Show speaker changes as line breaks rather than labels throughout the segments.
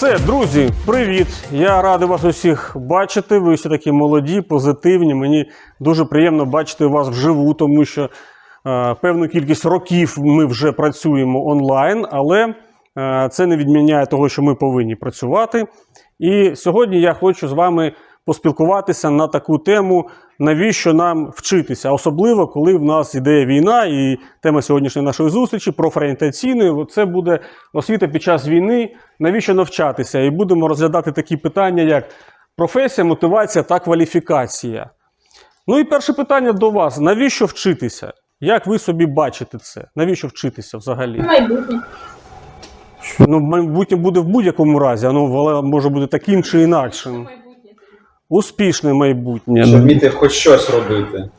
Все, друзі, привіт. Я радий вас усіх бачити. Ви всі такі молоді, позитивні. Мені дуже приємно бачити вас вживу, тому що е, певну кількість років ми вже працюємо онлайн, але е, це не відміняє того, що ми повинні працювати. І сьогодні я хочу з вами поспілкуватися на таку тему, навіщо нам вчитися, особливо коли в нас іде війна, і тема сьогоднішньої нашої зустрічі профорієнтаційної. Це буде освіта під час війни. Навіщо навчатися? І будемо розглядати такі питання, як професія, мотивація та кваліфікація. Ну і перше питання до вас: навіщо вчитися? Як ви собі бачите це? Навіщо вчитися взагалі?
Майбутнє.
Ну, майбутнє буде в будь-якому разі, воно може бути таким чи інакшим. Успішне майбутнє.
Щоб вміти хоч щось робити.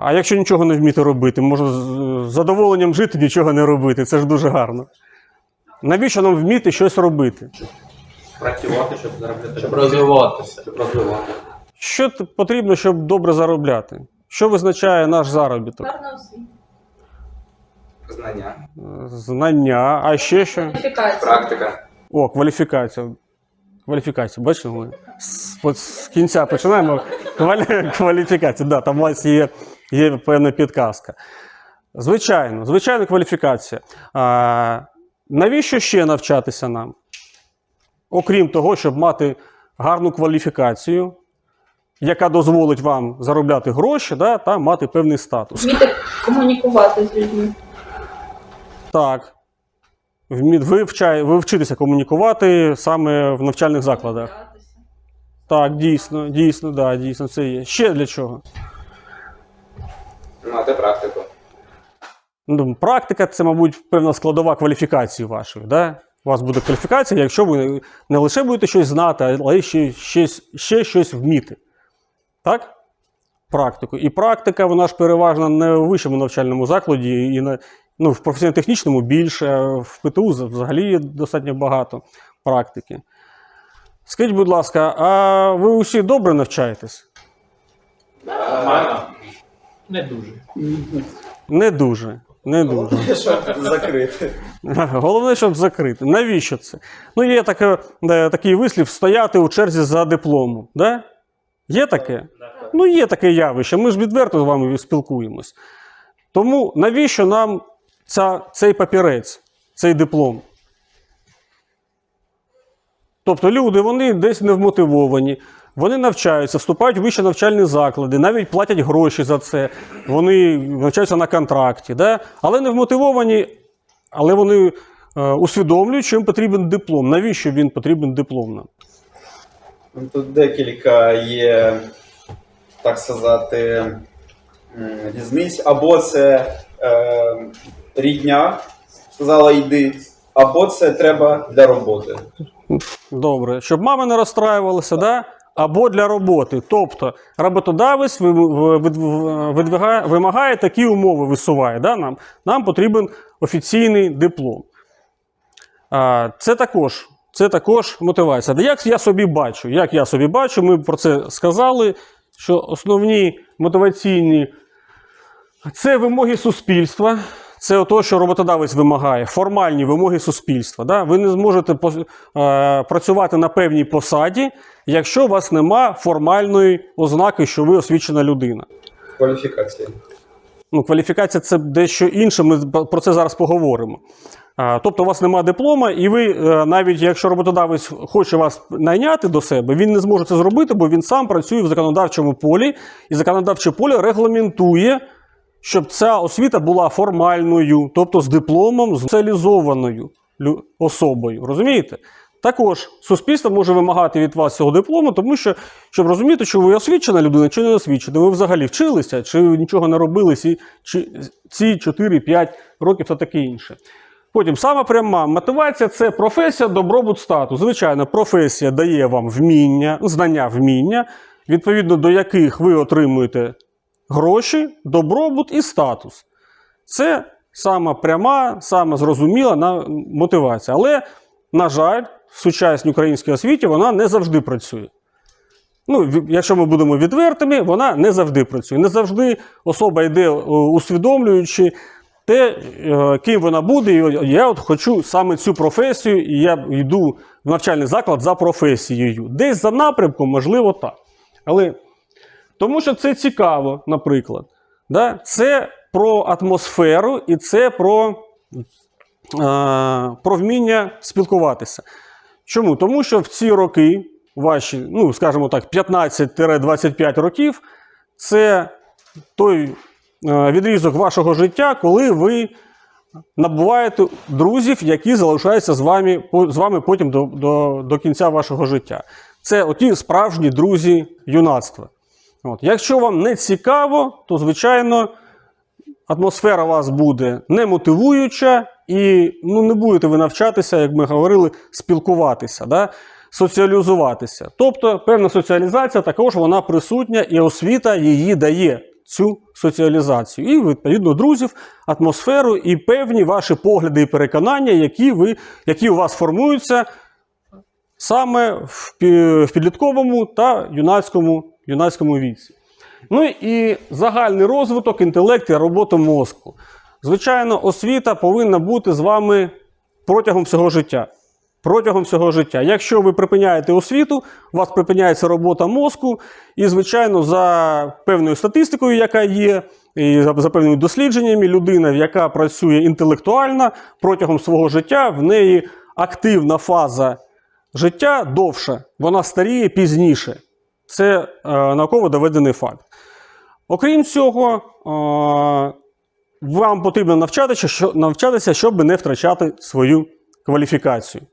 А якщо нічого не вміти робити, може з задоволенням жити, нічого не робити. Це ж дуже гарно. Навіщо нам вміти щось робити?
Працювати, щоб заробляти.
Щоб розвиватися.
Щоб розвивати.
Що потрібно, щоб добре заробляти? Що визначає наш заробіток?
Знання.
Е, Знання, а ще що?
Кваліфікація.
Практика.
О, кваліфікація. Кваліфікація, бачите, ми з, от з кінця починаємо. Квалі, кваліфікація, да, там у вас є, є певна підказка. Звичайно, звичайно, кваліфікація. А, навіщо ще навчатися нам? Окрім того, щоб мати гарну кваліфікацію, яка дозволить вам заробляти гроші да, та мати певний статус.
Вміти комунікувати з людьми.
Так. Вмі- Ви, вчай, комунікувати саме в навчальних закладах. Так, дійсно, дійсно, да, дійсно, це є. Ще для чого?
Мати практику.
Ну, практика це, мабуть, певна складова кваліфікації вашої. Да? У вас буде кваліфікація, якщо ви не лише будете щось знати, але ще, щось, ще щось вміти. Так? Практику. І практика, вона ж переважно не в вищому навчальному закладі, і на, ну, в професійно-технічному більше, а в ПТУ взагалі є достатньо багато практики. Скажіть, будь ласка, а ви усі добре навчаєтесь?
Нормально.
Не дуже.
Не дуже. Не дуже.
Щоб закрити.
Головне, щоб закрити. Навіщо це? Ну, є таке, такий вислів стояти у черзі за дипломом. Да? Є таке? Ну, є таке явище. Ми ж відверто з вами спілкуємось. Тому навіщо нам ця, цей папірець, цей диплом? Тобто люди вони десь не вмотивовані, вони навчаються, вступають в вищі навчальні заклади, навіть платять гроші за це, вони навчаються на контракті, да? але не вмотивовані, але вони е, усвідомлюють, що їм потрібен диплом. Навіщо він потрібен диплом нам?
Ну, Тут декілька є, так сказати, різниць. Або це е, рідня, сказала йди, або це треба для роботи.
Добре, щоб мама не розстраювалася, да? або для роботи. Тобто роботодавець видвигає- вимагає такі умови, висуває. Да? Нам, нам потрібен офіційний диплом. А, це, також, це також мотивація. Як я собі бачу? Як я собі бачу, ми про це сказали, що основні мотиваційні це вимоги суспільства. Це те, що роботодавець вимагає, формальні вимоги суспільства. Да? Ви не зможете е, працювати на певній посаді, якщо у вас нема формальної ознаки, що ви освічена людина.
Кваліфікація.
Ну, кваліфікація це дещо інше, ми про це зараз поговоримо. Тобто, у вас немає диплома, і ви, е, навіть якщо роботодавець хоче вас найняти до себе, він не зможе це зробити, бо він сам працює в законодавчому полі, і законодавче поле регламентує, щоб ця освіта була формальною, тобто з дипломом, з спеціалізованою особою. Розумієте? Також суспільство може вимагати від вас цього диплому, тому що, щоб розуміти, що ви освічена людина чи не освічена, ви взагалі вчилися, чи ви нічого не робили ці, ці 4-5 років та таке інше. Потім сама пряма мотивація це професія, добробут, статус. Звичайно, професія дає вам вміння, знання, вміння, відповідно до яких ви отримуєте гроші, добробут і статус. Це сама пряма, сама зрозуміла мотивація. Але, на жаль, в сучасній українській освіті вона не завжди працює. Ну, якщо ми будемо відвертими, вона не завжди працює. Не завжди особа йде е, усвідомлюючи те, е, ким вона буде. І я от хочу саме цю професію, і я йду в навчальний заклад за професією. Десь за напрямком, можливо, так. Але тому що це цікаво, наприклад. Да? Це про атмосферу і це про, е, про вміння спілкуватися. Чому? Тому що в ці роки, ваші, ну, скажімо так, 15-25 років, це той відрізок вашого життя, коли ви набуваєте друзів, які залишаються з вами, з вами потім до, до, до кінця вашого життя. Це оті справжні друзі юнацтва. От. Якщо вам не цікаво, то, звичайно, атмосфера у вас буде немотивуюча, і ну, не будете ви навчатися, як ми говорили, спілкуватися, да? соціалізуватися. Тобто певна соціалізація також вона присутня, і освіта її дає цю соціалізацію. І, відповідно, друзів, атмосферу і певні ваші погляди і переконання, які, ви, які у вас формуються саме в, підлітковому та юнацькому, юнацькому віці. Ну і загальний розвиток, інтелект і робота мозку. Звичайно, освіта повинна бути з вами протягом всього життя. Протягом всього життя. Якщо ви припиняєте освіту, у вас припиняється робота мозку, і, звичайно, за певною статистикою, яка є, і за, певними дослідженнями, людина, яка працює інтелектуально протягом свого життя, в неї активна фаза життя довша, вона старіє пізніше. Це е, науково доведений факт. Окрім цього, е, вам потрібно навчатися, що, навчатися, щоб не втрачати свою кваліфікацію.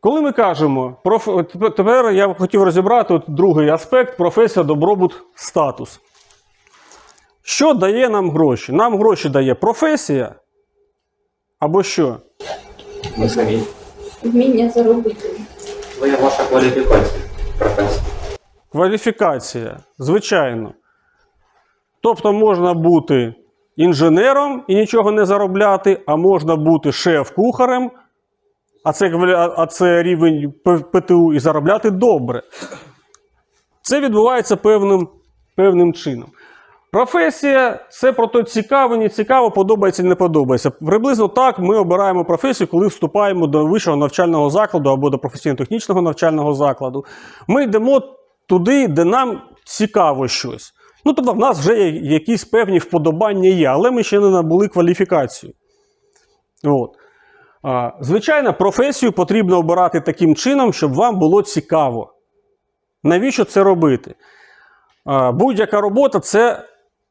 Коли ми кажемо, проф... тепер- я хотів розібрати от другий аспект професія, добробут, статус. Що дає нам гроші? Нам гроші дає професія або що?
Вміння заробити.
Є ваша кваліфікація, професія.
Кваліфікація, звичайно. Тобто можна бути інженером і нічого не заробляти, а можна бути шеф-кухарем, а це, а це рівень ПТУ, і заробляти добре. Це відбувається певним, певним чином. Професія це про те, цікаво, не цікаво, подобається, не подобається. Приблизно так ми обираємо професію, коли вступаємо до вищого навчального закладу або до професійно-технічного навчального закладу. Ми йдемо туди, де нам цікаво щось. Ну, тобто, в нас вже якісь певні вподобання є, але ми ще не набули кваліфікацію. От. Звичайно, професію потрібно обирати таким чином, щоб вам було цікаво. Навіщо це робити? Будь-яка робота це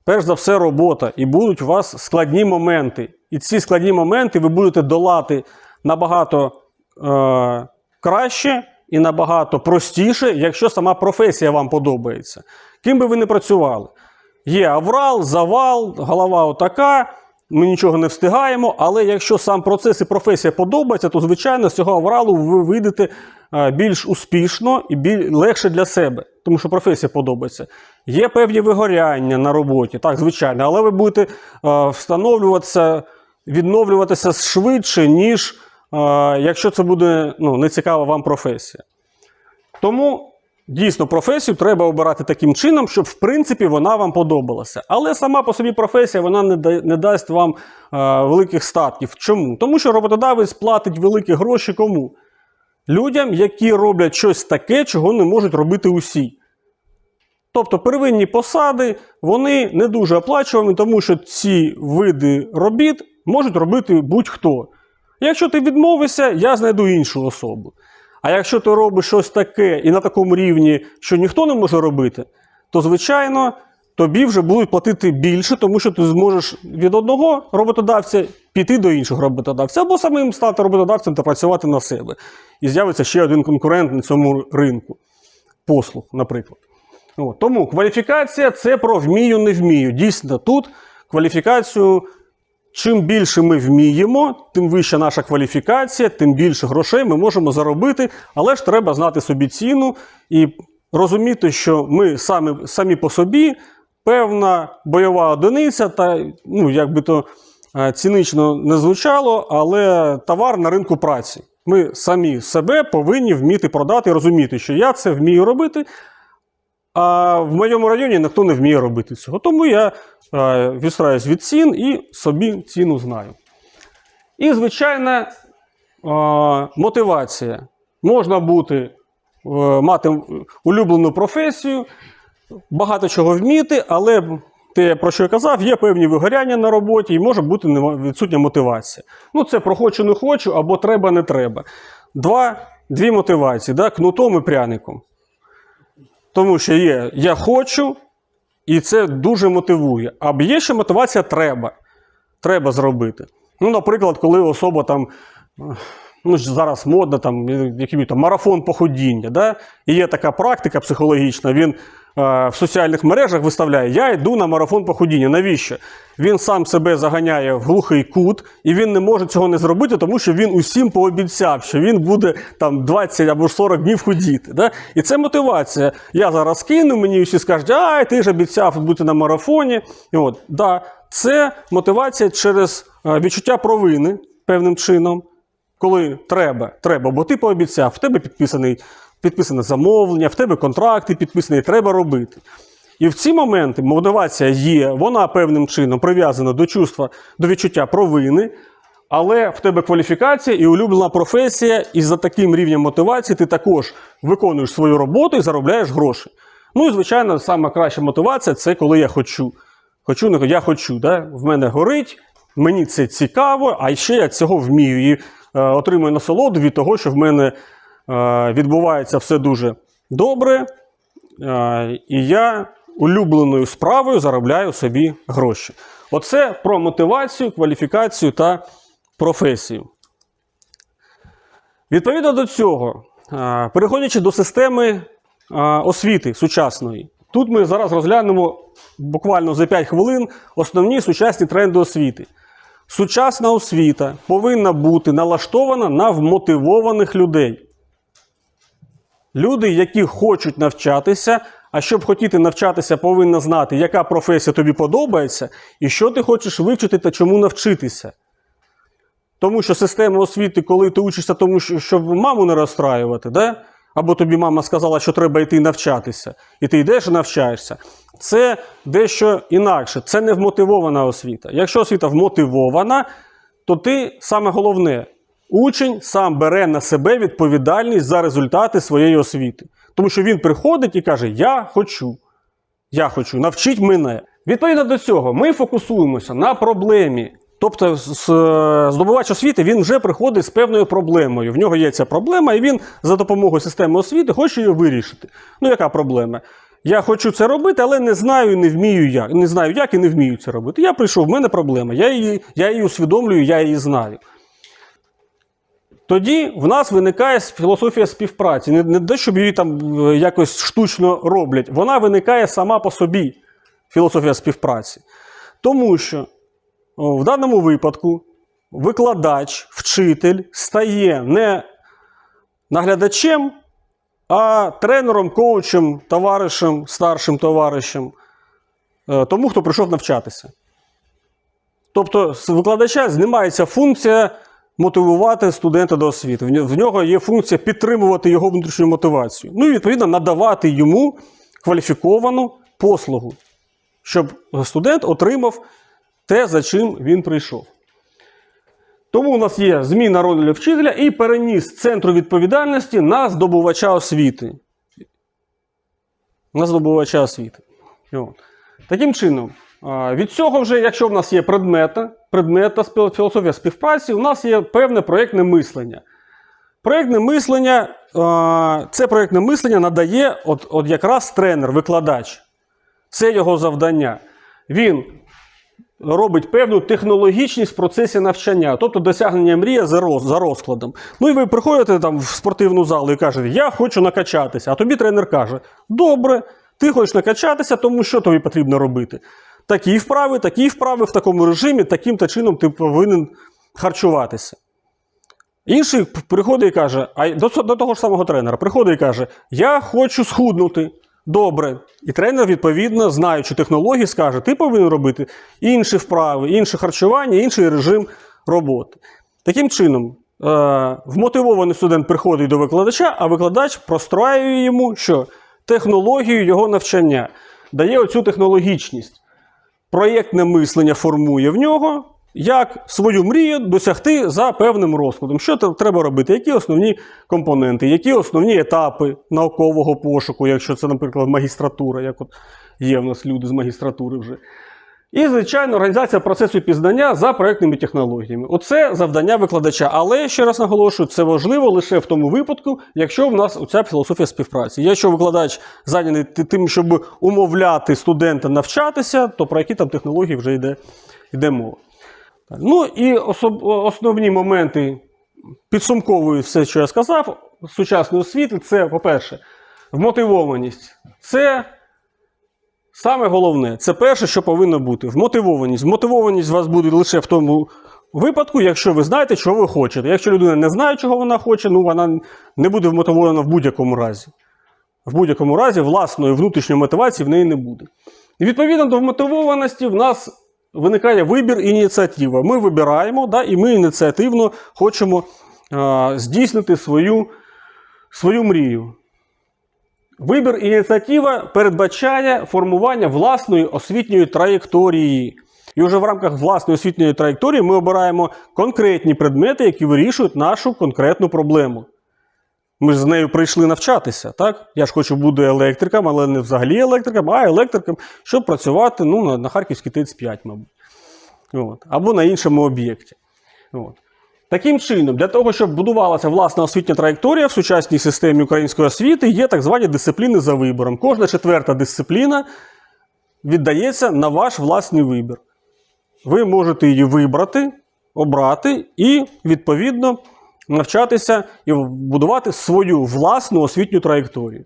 перш за все робота, і будуть у вас складні моменти. І ці складні моменти ви будете долати набагато е, краще і набагато простіше, якщо сама професія вам подобається. Ким би ви не працювали. Є аврал, завал, голова отака, ми нічого не встигаємо, але якщо сам процес і професія подобається, то звичайно з цього авралу ви вийдете е, більш успішно і біль, легше для себе, тому що професія подобається. Є певні вигоряння на роботі, так, звичайно, але ви будете е, встановлюватися, відновлюватися швидше, ніж якщо це буде ну, не цікава вам професія. Тому дійсно професію треба обирати таким чином, щоб в принципі вона вам подобалася. Але сама по собі професія вона не, да- не дасть вам е, великих статків. Чому? Тому що роботодавець платить великі гроші кому? Людям, які роблять щось таке, чого не можуть робити усі. Тобто первинні посади вони не дуже оплачувані, тому що ці види робіт можуть робити будь-хто. Якщо ти відмовишся, я знайду іншу особу. А якщо ти робиш щось таке і на такому рівні, що ніхто не може робити, то звичайно тобі вже будуть платити більше, тому що ти зможеш від одного роботодавця піти до іншого роботодавця, або самим стати роботодавцем та працювати на себе. І з'явиться ще один конкурент на цьому ринку послуг, наприклад. От. Тому кваліфікація це про вмію, не вмію. Дійсно, тут кваліфікацію. Чим більше ми вміємо, тим вища наша кваліфікація, тим більше грошей ми можемо заробити, але ж треба знати собі ціну і розуміти, що ми самі, самі по собі певна бойова одиниця, та ну, як би то е, цінично не звучало, але товар на ринку праці. Ми самі себе повинні вміти продати і розуміти, що я це вмію робити, а в моєму районі ніхто не вміє робити цього. Тому я е, відстраюсь від цін і собі ціну знаю. І, звичайно, мотивація. Можна бути, е, мати улюблену професію, багато чого вміти, але те, про що я казав, є певні вигоряння на роботі і може бути відсутня мотивація. Ну, це про хочу, не хочу або треба, не треба. Два, дві мотивації, да? кнутом і пряником. Тому що є я хочу, і це дуже мотивує. А є ще мотивація треба. Треба зробити. Ну, наприклад, коли особа там. Ну, зараз модно, там, який там марафон походіння. Да? І є така практика психологічна. Він в соціальних мережах виставляє: Я йду на марафон походіння. Навіщо? Він сам себе заганяє в глухий кут, і він не може цього не зробити, тому що він усім пообіцяв, що він буде там 20 або 40 днів ходіти. Да? І це мотивація. Я зараз кину, мені всі скажуть, ай, ти ж обіцяв бути на марафоні. І от, да, це мотивація через е, відчуття провини певним чином. Коли треба, треба, бо ти пообіцяв, в тебе підписаний, підписане замовлення, в тебе контракти підписані, треба робити. І в ці моменти мотивація є, вона певним чином прив'язана до чувства, до відчуття провини, але в тебе кваліфікація і улюблена професія, і за таким рівнем мотивації ти також виконуєш свою роботу і заробляєш гроші. Ну і, звичайно, сама краща мотивація це коли я хочу. Хочу, я хочу, да? в мене горить, мені це цікаво, а ще я цього вмію. І е, отримую насолоду від того, що в мене відбувається все дуже добре. Е, і я улюбленою справою заробляю собі гроші. Оце про мотивацію, кваліфікацію та професію. Відповідно до цього, е, переходячи до системи е, освіти сучасної, тут ми зараз розглянемо буквально за 5 хвилин основні сучасні тренди освіти. Сучасна освіта повинна бути налаштована на вмотивованих людей. Люди, які хочуть навчатися, а щоб хотіти навчатися, повинна знати, яка професія тобі подобається, і що ти хочеш вивчити та чому навчитися. Тому що система освіти, коли ти учишся, тому що щоб маму не розстраювати, да? або тобі мама сказала, що треба йти навчатися, і ти йдеш і навчаєшся. Це дещо інакше, це не вмотивована освіта. Якщо освіта вмотивована, то ти саме головне, учень сам бере на себе відповідальність за результати своєї освіти. Тому що він приходить і каже: Я хочу, я хочу, навчіть мене. Відповідно до цього, ми фокусуємося на проблемі. Тобто, здобувач освіти він вже приходить з певною проблемою. В нього є ця проблема, і він за допомогою системи освіти хоче її вирішити. Ну, яка проблема? Я хочу це робити, але не знаю і не вмію як. Не знаю, як і не вмію це робити. Я прийшов, в мене проблема. Я її, я її усвідомлюю, я її знаю. Тоді в нас виникає філософія співпраці. Не, не те, щоб її там е, якось штучно роблять. Вона виникає сама по собі, філософія співпраці. Тому що в даному випадку викладач, вчитель стає не наглядачем, а тренером, коучем, товаришем, старшим товаришем, е, тому, хто прийшов навчатися. Тобто з викладача знімається функція мотивувати студента до освіти. В нього є функція підтримувати його внутрішню мотивацію. Ну і відповідно надавати йому кваліфіковану послугу, щоб студент отримав те, за чим він прийшов. Тому у нас є зміна ролі вчителя і переніс центру відповідальності на здобувача освіти. На здобувача освіти. Таким чином, від цього вже, якщо в нас є предмета, предмета спіл- філософія співпраці, у нас є певне проєктне мислення. Проєктне мислення, це проєктне мислення надає от, от якраз тренер, викладач. Це його завдання. Він робить певну технологічність в процесі навчання, тобто досягнення мрії за, роз, за розкладом. Ну і ви приходите там в спортивну залу і кажете, я хочу накачатися. А тобі тренер каже: Добре, ти хочеш накачатися, тому що тобі потрібно робити? Такі вправи, такі вправи в такому режимі, таким то чином ти повинен харчуватися. Інший приходить і каже, а до, до того ж самого тренера, приходить і каже: Я хочу схуднути. Добре. І тренер, відповідно, знаючи технології, скаже, ти повинен робити інші вправи, інше харчування, інший режим роботи. Таким чином, е, вмотивований студент приходить до викладача, а викладач простраює йому що? технологію його навчання, дає оцю технологічність. Проєктне мислення формує в нього як свою мрію досягти за певним розкладом. Що треба робити? Які основні компоненти, які основні етапи наукового пошуку, якщо це, наприклад, магістратура, як от є в нас люди з магістратури вже. І, звичайно, організація процесу пізнання за проектними технологіями. Оце завдання викладача. Але ще раз наголошую, це важливо лише в тому випадку, якщо в нас оця філософія співпраці. Якщо викладач зайнятий тим, щоб умовляти студента навчатися, то про які там технології вже йде, йде мова. Ну і основні моменти підсумковую все, що я сказав, сучасної освіти, це, по-перше, вмотивованість. Це Саме головне, це перше, що повинно бути. Вмотивованість. Вмотивованість у вас буде лише в тому випадку, якщо ви знаєте, чого ви хочете. Якщо людина не знає, чого вона хоче, ну вона не буде вмотивована в будь-якому разі. В будь-якому разі власної внутрішньої мотивації в неї не буде. І відповідно до вмотивованості в нас виникає вибір і ініціатива. Ми вибираємо, да, і ми ініціативно хочемо а, здійснити свою, свою мрію. Вибір ініціатива передбачає формування власної освітньої траєкторії. І вже в рамках власної освітньої траєкторії ми обираємо конкретні предмети, які вирішують нашу конкретну проблему. Ми ж з нею прийшли навчатися, так? Я ж хочу бути електриком, але не взагалі електриком, а електриком, щоб працювати ну, на, Харківській ТЕЦ-5, мабуть. От. Або на іншому об'єкті. От. Таким чином, для того, щоб будувалася власна освітня траєкторія в сучасній системі української освіти, є так звані дисципліни за вибором. Кожна четверта дисципліна віддається на ваш власний вибір. Ви можете її вибрати, обрати і, відповідно, навчатися і будувати свою власну освітню траєкторію.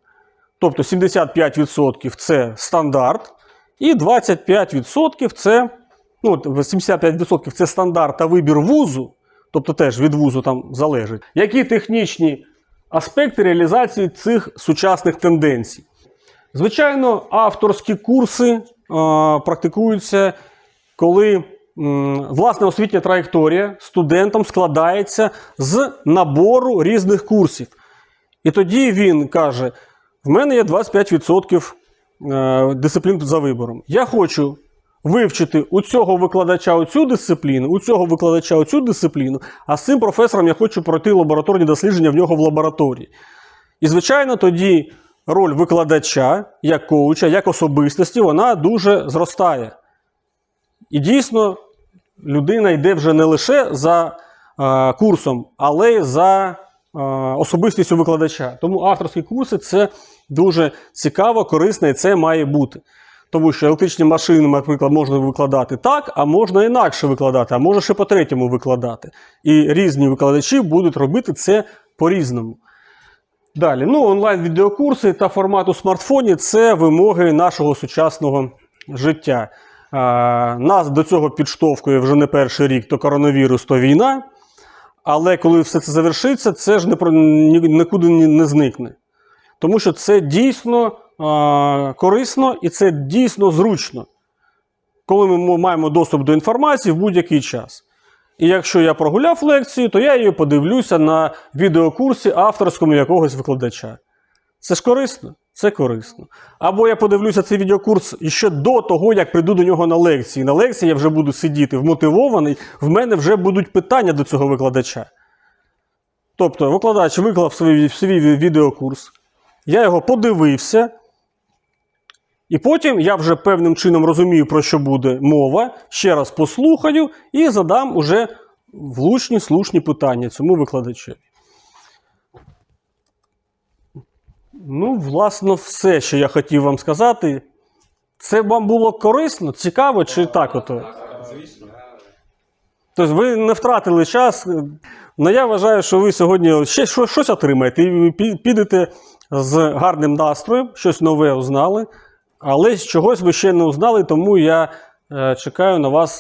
Тобто 75% це стандарт, і 25% це, ну, 75% це стандарт та вибір вузу, тобто теж від вузу там залежить. Які технічні аспекти реалізації цих сучасних тенденцій? Звичайно, авторські курси е, практикуються, коли власна освітня траєкторія студентам складається з набору різних курсів. І тоді він каже: в мене є 25% е, дисциплін за вибором. Я хочу вивчити у цього викладача оцю дисципліну, у цього викладача оцю дисципліну, а з цим професором я хочу пройти лабораторні дослідження в нього в лабораторії. І, звичайно, тоді роль викладача, як коуча, як особистості, вона дуже зростає. І дійсно, людина йде вже не лише за е, курсом, але й за е, особистістю викладача. Тому авторські курси це дуже цікаво, корисно і це має бути. Тому що електричні машини, наприклад, можна викладати так, а можна інакше викладати, а може ще по-третьому викладати. І різні викладачі будуть робити це по-різному. Далі, ну, онлайн-відеокурси та формат у смартфоні це вимоги нашого сучасного життя. Нас до цього підштовхує вже не перший рік то коронавірус, то війна. Але коли все це завершиться, це ж не, про- ні- нікуди не зникне. Тому що це дійсно корисно і це дійсно зручно, коли ми маємо доступ до інформації в будь-який час. І якщо я прогуляв лекцію, то я її подивлюся на відеокурсі авторському якогось викладача. Це ж корисно? Це корисно. Або я подивлюся цей відеокурс ще до того, як прийду до нього на лекції. На лекції я вже буду сидіти вмотивований, в мене вже будуть питання до цього викладача. Тобто, викладач виклав свій, свій відеокурс, я його подивився, і потім я вже певним чином розумію, про що буде мова, ще раз послухаю і задам уже влучні, слушні питання цьому викладачеві. Ну, власне, все, що я хотів вам сказати. Це вам було корисно, цікаво чи так ото?
Звісно.
Тобто ви не втратили час. Ну, я вважаю, що ви сьогодні ще щось отримаєте і підете з гарним настроєм, щось нове узнали, але чогось ви ще не узнали, тому я е, чекаю на вас